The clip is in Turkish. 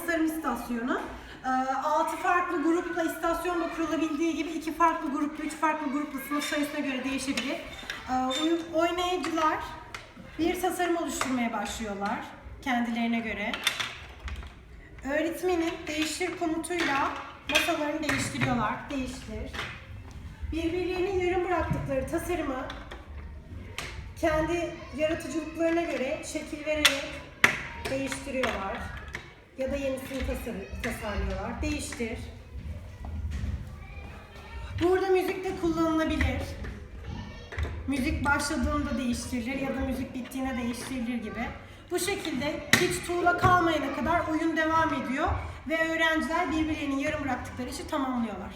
tasarım istasyonu. Ee, Altı farklı grupla istasyon da kurulabildiği gibi iki farklı grupla, üç farklı grupla sınıf sayısına göre değişebilir. Ee, oy- Oynayıcılar bir tasarım oluşturmaya başlıyorlar kendilerine göre. Öğretmenin değiştir komutuyla masalarını değiştiriyorlar. Değiştir. Birbirlerinin yarım bıraktıkları tasarımı kendi yaratıcılıklarına göre şekil vererek değiştiriyorlar. Ya da yenisini tasar- tasarlıyorlar. Değiştir. Burada müzik de kullanılabilir. Müzik başladığında değiştirilir ya da müzik bittiğinde değiştirilir gibi. Bu şekilde hiç tuğla kalmayana kadar oyun devam ediyor ve öğrenciler birbirlerinin yarım bıraktıkları işi tamamlıyorlar.